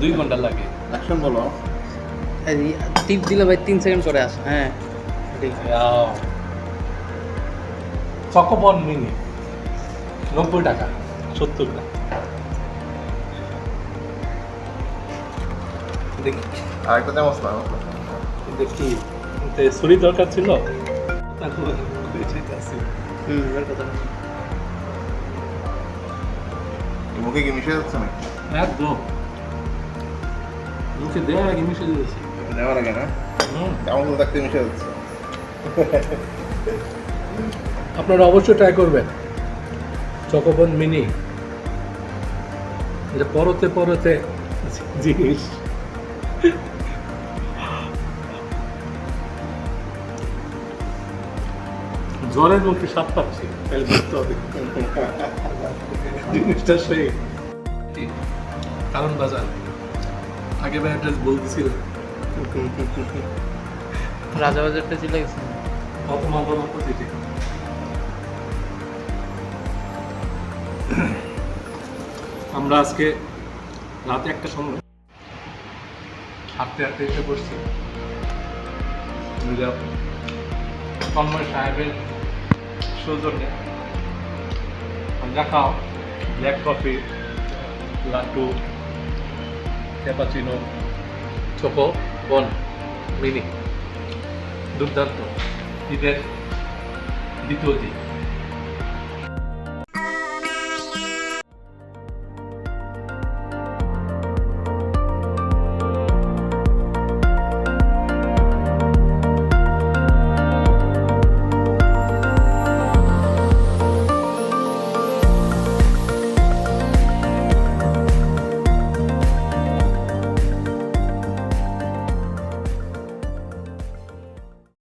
দুই ঘণ্টা লাগে। অ্যাকশন বলো। টিপ দিলে ভাই তিন সেকেন্ড করে আস। হ্যাঁ চকোবন মিনি নব্বই টাকা সত্তর টাকা। দেখি। আরেকটা চামচ না দেখি ছুরি দরকার ছিল। মুখে কি মিশে যাচ্ছে নাকি? একদম। মুখে দেওয়ার আগে মিশে দিয়েছি নেওয়ার আগে না? চামচ থাকতে মিশে যাচ্ছে। আপনারা অবশ্যই ট্রাই করবেন। Chocobon mini. এটা পরতে পরতে জিনিস। জ্বরের মধ্যে স্বাদ পাচ্ছি। তাহলে বুঝতে হবে। জিনিসটা সেই কারণ বাজার। আগে ভাই অ্যাড্রেস বলতেছিল রাজাবাজারটা চলে গেছে। কত নম্বর অপোজিটে আমরা আজকে রাতে একটা সময় হাঁটতে হাঁটতে এসে পড়ছি। তন্ময় সাহেবের সৌজন্যে দেখাও ব্ল্যাক কফি লাট্টু ক্যাপাচিনো চোখো বন মিনি। দুর্দান্ত। ঈদের দ্বিতীয় দিন।